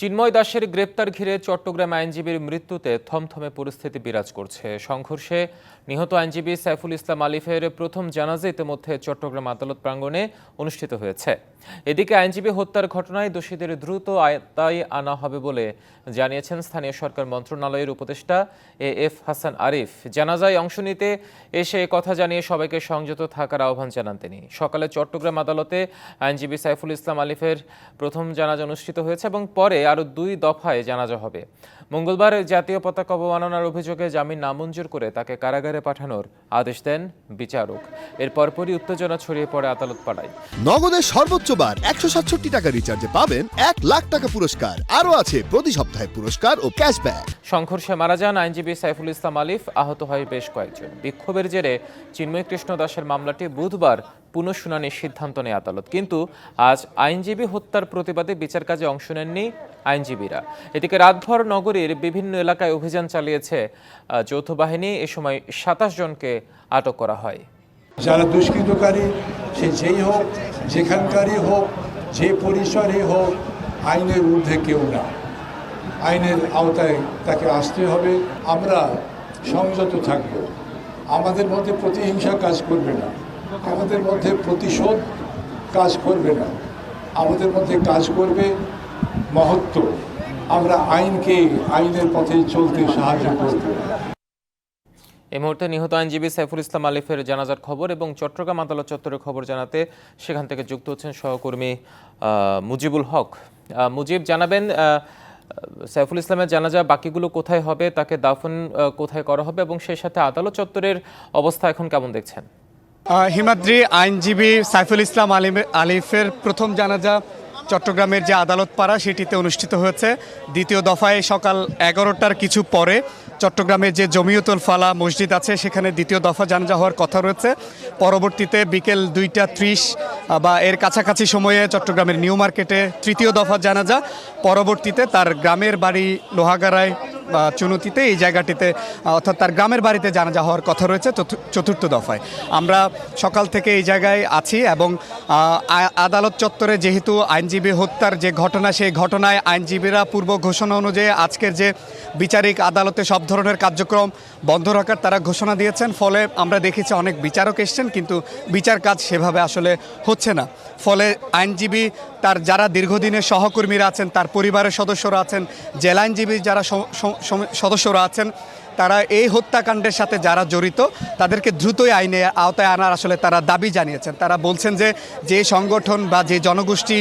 চিন্ময় দাসের গ্রেপ্তার ঘিরে চট্টগ্রাম আইনজীবীর মৃত্যুতে থমথমে পরিস্থিতি বিরাজ করছে। সংঘর্ষে নিহত আইনজীবী সাইফুল ইসলাম আলিফের প্রথম জানাজা ইতিমধ্যে চট্টগ্রাম আদালত প্রাঙ্গণে অনুষ্ঠিত হয়েছে। এদিকে আইনজীবী হত্যার ঘটনায় দোষীদের দ্রুত আয়তায় আনা হবে বলে জানিয়েছেন স্থানীয় সরকার মন্ত্রণালয়ের উপদেষ্টা এ এফ হাসান আরিফ। জানাজায় অংশ নিতে এসে কথা জানিয়ে সবাইকে সংযত থাকার আহ্বান জানান তিনি। সকালে চট্টগ্রাম আদালতে আইনজীবী সাইফুল ইসলাম আলিফের প্রথম জানাজা অনুষ্ঠিত হয়েছে এবং পরে আরও দুই দফায় জানাজা হবে। মঙ্গলবার জাতীয় পতাকা অবমাননার অভিযোগে জামিন নামঞ্জুর করে তাকে কারাগারে পাঠানোর আদেশ দেন বিচারক। এর পরপরই উত্তেজনা ছড়িয়ে পড়ে আদালত পাড়ায় নগদের সর্বোচ্চ বার একশো সাতষট্টি টাকা রিচার্জে পাবেন এক লাখ টাকা পুরস্কার। আরও আছে প্রতি সপ্তাহে পুরস্কার ও ক্যাশব্যাক সংঘর্ষে মারা যান আইনজীবী সাইফুল ইসলাম আলিফ আহত হয় বেশ কয়েকজন। বিক্ষোভের জেরে চিন্ময় কৃষ্ণ দাসের মামলাটি বুধবার পুনঃশুনানির সিদ্ধান্ত নেয় আদালত। কিন্তু আজ আইনজীবী হত্যার প্রতিবাদে বিচার কাজে অংশ নেননি আইনজীবীরা। এদিকে রাতভর নগরীর বিভিন্ন এলাকায় অভিযান চালিয়েছে যৌথ বাহিনী। এ সময় সাতাশ জনকে আটক করা হয়। যারা দুষ্কৃতকারী, সে যেই হোক, যেখানকারই হোক, যে পরিসরে হোক, আইনের ঊর্ধ্বে কেউ না। আইনের আওতায় তাকে আসতে হবে। আমরা সংযত থাকব। আমাদের মধ্যে প্রতিহিংসা কাজ করবে না। আমাদের মধ্যে প্রতিশোধ কাজ করবে না। আমাদের মধ্যে কাজ করবে মহত্ব। আমরা আইনকে, আইনের পথে চলতে সাহায্য করব। এই মুহূর্তে নিহত আইনজীবী সাইফুল ইসলাম আলিফের জানাজার খবর এবং চট্টগ্রাম আদালত চত্বরের খবর জানাতে সেখান থেকে যুক্ত হচ্ছেন সহকর্মী মুজিবুল হক। মুজিব, জানাবেন সাইফুল ইসলামের জানাজা বাকিগুলো কোথায় হবে, তাকে দাফন কোথায় করা হবে এবং সেই সাথে আদালত চত্বরের অবস্থা এখন কেমন দেখছেন? হিমাদ্রি আইনজীবী সাইফুল ইসলাম আলিম আলিফের প্রথম জানাজা চট্টগ্রামের যে আদালত পাড়া সেটিতে অনুষ্ঠিত হয়েছে। দ্বিতীয় দফায় সকাল এগারোটার কিছু পরে চট্টগ্রামের যে জমিয়তুল ফালা মসজিদ আছে, সেখানে দ্বিতীয় দফা জানাজা হওয়ার কথা রয়েছে। পরবর্তীতে বিকেল দুইটা ত্রিশ বা এর কাছাকাছি সময়ে চট্টগ্রামের নিউ মার্কেটে তৃতীয় দফা জানাজা। পরবর্তীতে তার গ্রামের বাড়ি লোহাগাড়ায় চুনুতিতে এই জায়গাটিতে অর্থাৎ তার গ্রামের বাড়িতে জানাজা হওয়ার কথা রয়েছে চতু- চতুর্থ দফায়। আমরা সকাল থেকে এই জায়গায় আছি এবং আদালত চত্বরে যেহেতু আইনজীবী হত্যার যে ঘটনা, সেই ঘটনায় আইনজীবীরা পূর্ব ঘোষণা অনুযায়ী আজকের যে বিচারিক আদালতে সব ধরনের কার্যক্রম বন্ধ রাখার তারা ঘোষণা দিয়েছেন। ফলে আমরা দেখেছি অনেক বিচারক এসছেন, কিন্তু বিচার কাজ সেভাবে আসলে হচ্ছে না। ফলে আইনজীবী তার, যারা দীর্ঘদিনের সহকর্মীরা আছেন, তার পরিবারের সদস্যরা আছেন জেলা আইনজীবী যারা সদস্যরা আছেন। তারা এই হত্যাকাণ্ডের সাথে যারা জড়িত, তাদেরকে দ্রুতই আইনে আওতায় আনার আসলে তারা দাবি জানিয়েছেন। তারা বলছেন যে যে সংগঠন বা যে জনগোষ্ঠী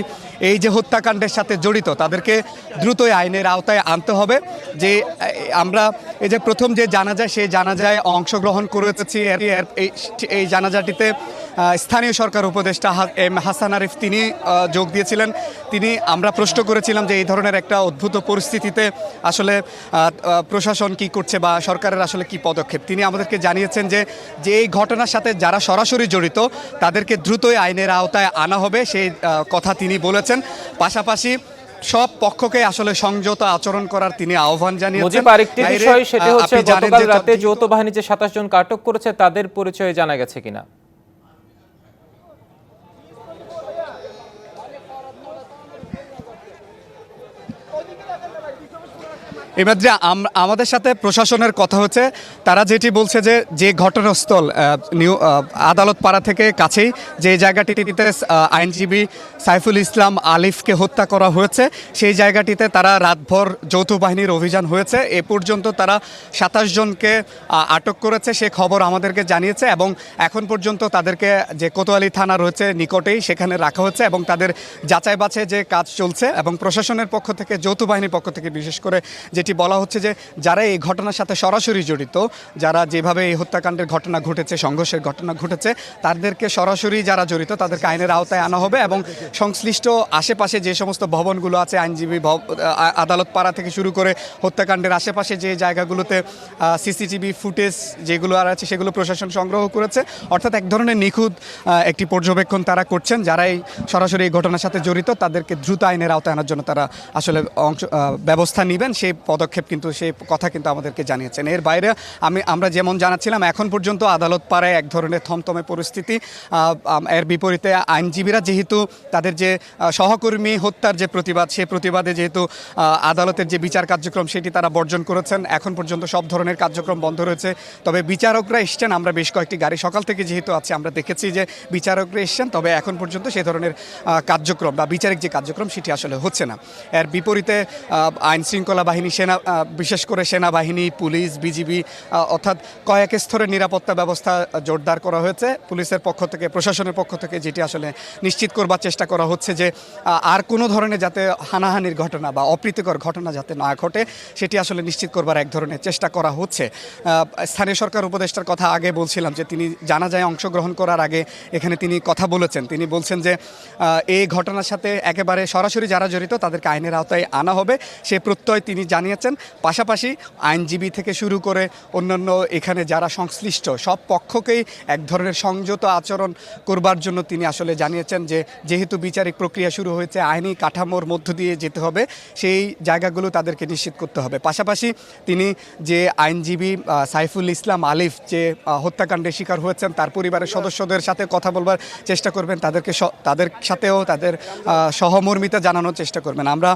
এই যে হত্যাকাণ্ডের সাথে জড়িত, তাদেরকে দ্রুতই আইনের আওতায় আনতে হবে। যে, আমরা এই যে প্রথম যে জানাজায় সেই জানাজায় অংশগ্রহণ করেছি। এই জানাজাটিতে স্থানীয় সরকার উপদেষ্টা এম, হাসান আরিফ তিনি যোগ দিয়েছিলেন। তিনি, আমরা প্রশ্ন করেছিলাম যে, এই ধরনের একটা অদ্ভুত পরিস্থিতিতে আসলে প্রশাসন কি করছে বা সরকারের আসলে কি পদক্ষেপ? তিনি আমাদেরকে জানিয়েছেন যে যে এই ঘটনার সাথে যারা সরাসরি জড়িত তাদেরকে দ্রুতই আইনের আওতায় আনা হবে সেই কথা তিনি বলেছেন। পাশাপাশি সব পক্ষকে আসলে সংযত আচরণ করার তিনি আহ্বান জানিয়েছেন। আরেকটি বিষয় সেটি হচ্ছে গতকাল রাতে যৌথ বাহিনী যে সাতাশ জনকে আটক করেছে তাদের পরিচয় জানা গেছে কিনা? এমাত্রে আম- আমাদের সাথে প্রশাসনের কথা হচ্ছে, তারা যেটি বলছে যে যে ঘটনাস্থল নিউ আদালত পাড়া থেকে কাছেই যে জায়গাটিতে আইনজীবী সাইফুল ইসলাম আলিফকে হত্যা করা হয়েছে, সেই জায়গাটিতে তারা রাতভর যৌথ বাহিনীর অভিযান হয়েছে। এ পর্যন্ত তারা সাতাশ জনকে আটক করেছে, সে খবর আমাদেরকে জানিয়েছে এবং এখন পর্যন্ত তাদেরকে যে কোতোয়ালি থানা রয়েছে নিকটেই সেখানে রাখা হচ্ছে এবং তাদের যাচাই বাছাই যে কাজ চলছে এবং প্রশাসনের পক্ষ থেকে, যৌথ বাহিনীর পক্ষ থেকে বিশেষ করে যেটি বলা হচ্ছে যে যারা এই ঘটনার সাথে সরাসরি জড়িত, যারা যেভাবে এই হত্যাকাণ্ডের ঘটনা ঘটেছে, সংঘর্ষের ঘটনা ঘটেছে, তাদেরকে সরাসরি যারা জড়িত তাদেরকে আইনের আওতায় আনা হবে এবং সংশ্লিষ্ট আশেপাশে যে সমস্ত ভবনগুলো আছে, আইনজীবী আদালত পাড়া থেকে শুরু করে হত্যাকাণ্ডের আশেপাশে যে জায়গাগুলোতে সিসিটিভি ফুটেজ যেগুলো আর আছে সেগুলো প্রশাসন সংগ্রহ করেছে। অর্থাৎ এক ধরনের নিখুঁত একটি পর্যবেক্ষণ তারা করছেন। যারা এই সরাসরি এই ঘটনার সাথে জড়িত তাদেরকে দ্রুত আইনের আওতায় আনার জন্য তারা আসলে অংশ ব্যবস্থা নেবেন। সেই পদক্ষেপ কিন্তু সেই কথা কিন্তু আমাদেরকে জানিয়েছেন। এর বাইরে আমি, আমরা যেমন জানাচ্ছিলাম, এখন পর্যন্ত আদালত পাড়ায় এক ধরনের থমথমে পরিস্থিতি এর বিপরীতে আইনজীবীরা যেহেতু তাদের যে সহকর্মী হত্যার যে প্রতিবাদ সেই প্রতিবাদে যেহেতু আদালতের যে বিচার কার্যক্রম সেটি তারা বর্জন করেছেন, এখন পর্যন্ত সব ধরনের কার্যক্রম বন্ধ রয়েছে। তবে বিচারকরা এসছেন, আমরা বেশ কয়েকটি গাড়ি সকাল থেকে যেহেতু আছে, আমরা দেখেছি যে বিচারকরা এসছেন, তবে এখন পর্যন্ত সে ধরনের কার্যক্রম বা বিচারিক যে কার্যক্রম সেটি আসলে হচ্ছে না। এর বিপরীতে আইন শৃঙ্খলা বাহিনী সেনা বিশেষ করে সেনাবাহিনী, পুলিশ, বিজিবি অর্থাৎ কয়েক স্তরের নিরাপত্তা ব্যবস্থা জোরদার করা হয়েছে। পুলিশের পক্ষ থেকে, প্রশাসনের পক্ষ থেকে যেটি আসলে নিশ্চিত করবার চেষ্টা করা হচ্ছে যে আর কোনো ধরনের যাতে হানাহানির ঘটনা বা অপ্রীতিকর ঘটনা যাতে না ঘটে, সেটি আসলে নিশ্চিত করবার এক ধরনের চেষ্টা করা হচ্ছে। স্থানীয় সরকার উপদেষ্টার কথা আগে বলছিলাম যে, তিনি জানা যায় অংশগ্রহণ করার আগে এখানে তিনি কথা বলেছেন। তিনি বলছেন যে এই ঘটনার সাথে একেবারে সরাসরি যারা জড়িত, তাদেরকে আইনের আওতায় আনা হবে। সে প্রত্যয় তিনি জানিয়েছেন। পাশাপাশি আইনজীবী থেকে শুরু করে অন্যান্য এখানে যারা সংশ্লিষ্ট, সব পক্ষকেই এক ধরনের সংযত আচরণ করবার জন্য তিনি আসলে জানিয়েছেন যে, যেহেতু বিচারিক প্রক্রিয়া শুরু হয়েছে, আইনি কাঠামোর মধ্য দিয়ে যেতে হবে, সেই জায়গাগুলো তাদেরকে নিশ্চিত করতে হবে। পাশাপাশি তিনি যে আইনজীবী সাইফুল ইসলাম আলিফ যে হত্যাকাণ্ডের শিকার হয়েছেন, তার পরিবারের সদস্যদের সাথে কথা বলবার চেষ্টা করবেন, তাদেরকে তাদের সাথেও তাদের সহমর্মিতা জানানোর চেষ্টা করবেন। আমরা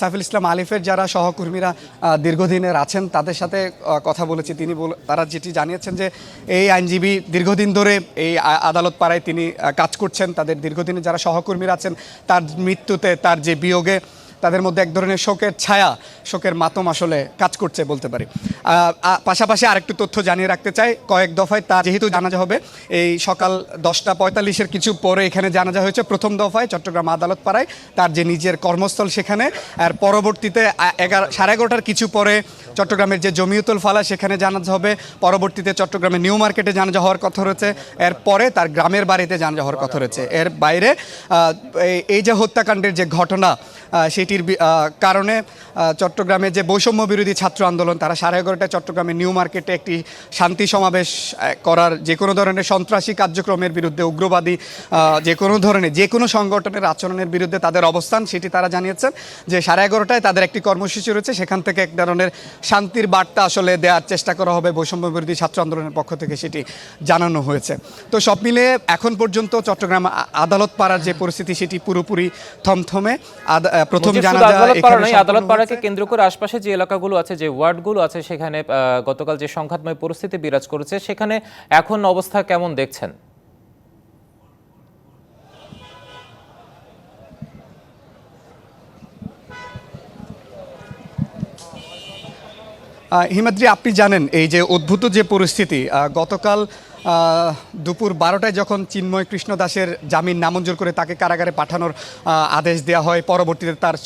সাইফুল ইসলাম আলিফের যারা সহকর্মীরা আহ, দীর্ঘদিনের আছেন তাদের সাথে কথা বলেছি। তিনি তারা যেটি জানিয়েছেন যে এই আইনজীবী দীর্ঘদিন ধরে এই আদালত পাড়ায় তিনি কাজ করছেন। তাদের দীর্ঘদিনে যারা সহকর্মীরা আছেন তার মৃত্যুতে তার যে বিয়োগে তাদের মধ্যে এক ধরনের শোকের ছায়া, শোকের মাতম আসলে কাজ করছে বলতে পারি। পাশাপাশি আরেকটু তথ্য জানিয়ে রাখতে চাই, কয়েক দফায় তার যেহেতু জানাজা হবে, এই সকাল দশটা পঁয়তাল্লিশের কিছু পরে এখানে জানাজা হয়েছে। প্রথম দফায় চট্টগ্রাম আদালত পাড়ায় তার যে নিজের কর্মস্থল সেখানে, আর পরবর্তীতে এগারো, সাড়ে এগারোটার কিছু পরে চট্টগ্রামের যে জমিউতুল ফালা সেখানে জানাজা হবে। পরবর্তীতে চট্টগ্রামের নিউ মার্কেটে জানাজা হওয়ার কথা রয়েছে। এর পরে তার গ্রামের বাড়িতে জানাজা হওয়ার কথা রয়েছে। এর বাইরে এই- যে হত্যাকাণ্ডের যে ঘটনা সেটির কারণে চট্টগ্রামে যে বৈষম্য বিরোধী ছাত্র আন্দোলন, তারা সাড়ে এগারোটায় চট্টগ্রামের নিউ মার্কেটে একটি শান্তি সমাবেশ করার যে কোনো ধরনের সন্ত্রাসী কার্যক্রমের বিরুদ্ধে, উগ্রবাদী যে কোনো ধরনের, যে কোনো সংগঠনের আচরণের বিরুদ্ধে তাদের অবস্থান, সেটি তারা জানিয়েছেন যে সাড়ে এগারোটায় তাদের একটি কর্মসূচি রয়েছে, সেখান থেকে এক ধরনের শান্তির বার্তা আসলে দেওয়ার চেষ্টা করা হবে বৈষম্য বিরোধী ছাত্র আন্দোলনের পক্ষ থেকে, সেটি জানানো হয়েছে। তো সব মিলে এখন পর্যন্ত চট্টগ্রাম আদালত পাড়ার যে পরিস্থিতি, সেটি পুরোপুরি থমথমে। আদ- প্রথম শুধু জানাজা আদালত পাড়া নয় আদালত পাড়াকে কেন্দ্র করে আশপাশে যে এলাকাগুলো আছে যে ওয়ার্ডগুলো আছে সেখানে গতকাল যে সংঘাতময় পরিস্থিতি বিরাজ করেছে সেখানে এখন অবস্থা কেমন দেখছেন? হিমাদ্রি আপনি জানেন এই যে উদ্ভূত যে পরিস্থিতি গতকাল দুপুর বারোটায় যখন চিন্ময় কৃষ্ণ দাসের জামিন নামঞ্জুর করে তাকে কারাগারে পাঠানোর আদেশ দেওয়া হয়, পরবর্তীতে তার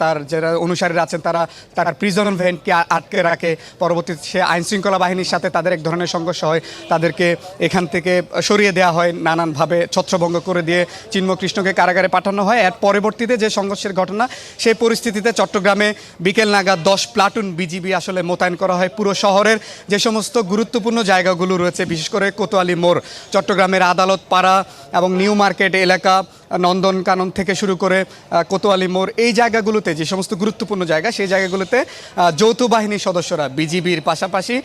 তার যারা অনুসারীরা আছেন তারা তার প্রিজন ভ্যানকে আটকে রাখে। পরবর্তীতে সে আইনশৃঙ্খলা বাহিনীর সাথে তাদের এক ধরনের সংঘর্ষ হয়। তাদেরকে এখান থেকে সরিয়ে দেওয়া হয় নানানভাবে ছত্রভঙ্গ করে দিয়ে চিন্ময় কৃষ্ণকে কারাগারে পাঠানো হয়। এর পরবর্তীতে যে সংঘর্ষের ঘটনা, সেই পরিস্থিতিতে চট্টগ্রামে বিকেল নাগাদ দশ প্লাটুন বিজিবি আসলে মোতায়েন করা হয় পুরো শহরের। যে সমস্ত গুরুত্বপূর্ণ জায়গাগুলো রয়েছে, বিশেষ করে কোতোয়ালি মোড় চট্টগ্রামের আদালত পাড়া এবং নিউ মার্কেট এলাকা। নন্দনকানন থেকে শুরু করে কোতোয়ালি মোড়, এই জায়গাগুলোতে, যে সমস্ত গুরুত্বপূর্ণ জায়গা, সেই জায়গাগুলোতে যৌথ বাহিনীর সদস্যরা, বিজিবির পাশাপাশি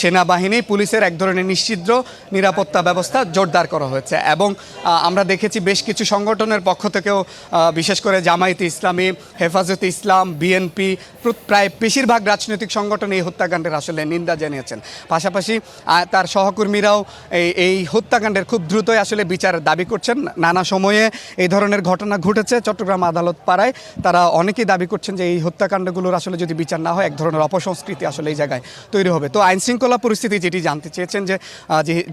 সেনাবাহিনী, পুলিশের এক ধরনের নিশ্চিদ্র নিরাপত্তা ব্যবস্থা জোরদার করা হয়েছে। এবং আমরা দেখেছি বেশ কিছু সংগঠনের পক্ষ থেকেও বিশেষ করে জামায়াত ইসলামী, হেফাজত ইসলাম, বিএনপি প্রায় বেশিরভাগ রাজনৈতিক সংগঠন এই হত্যাকাণ্ডের আসলে নিন্দা জানিয়েছেন। পাশাপাশি তার সহকর্মীরাও এই হত্যাকাণ্ডের খুব দ্রুতই আসলে বিচারের দাবি করছেন। নানা সময়ে এই ধরনের ঘটনা ঘটেছে চট্টগ্রাম আদালত পাড়ায়। তারা অনেকেই দাবি করছেন যে এই হত্যাকাণ্ডগুলোর আসলে যদি বিচার না হয়, এক ধরনের অপসংস্কৃতি আসলে এই জায়গায় তৈরি হবে। তো আইন শৃঙ্খলা পরিস্থিতি যেটি জানতে চেয়েছেন যে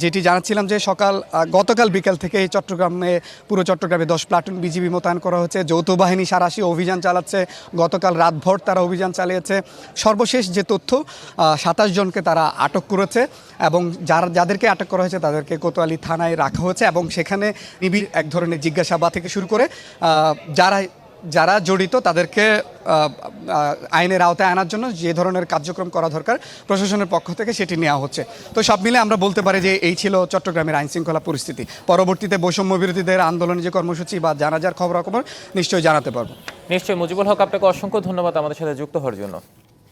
যেটি জানাচ্ছিলাম যে সকাল গতকাল বিকেল থেকে এই চট্টগ্রামে, পুরো চট্টগ্রামে দশ প্লাটুন বিজিবি মোতায়েন করা হয়েছে। যৌথ বাহিনী সারাশি অভিযান চালাচ্ছে। গতকাল রাতভর তারা অভিযান চালিয়েছে। সর্বশেষ যে তথ্য সাতাশ জনকে তারা আটক করেছে এবং যারা, যাদেরকে আটক করা হয়েছে তাদেরকে কোতোয়ালি থানায় রাখা হয়েছে এবং সেখানে নিবিড় এক ধরনের জিজ্ঞাসাবাদ থেকে শুরু করে যারা যারা জড়িত তাদেরকে আইনের আওতায় আনার জন্য যে ধরনের কার্যক্রম করা দরকার প্রশাসনের পক্ষ থেকে সেটি নেওয়া হচ্ছে। তো সব মিলে আমরা বলতে পারি যে এই ছিল চট্টগ্রামের আইন শৃঙ্খলা পরিস্থিতি। পরবর্তীতে বৈষম্য বিরোধীদের আন্দোলনে যে কর্মসূচি বা জানাজার খবরাখবর নিশ্চয়ই জানাতে পারব। নিশ্চয়ই, মুজিবুল হক, আপনাকে অসংখ্য ধন্যবাদ আমাদের সাথে যুক্ত হওয়ার জন্য।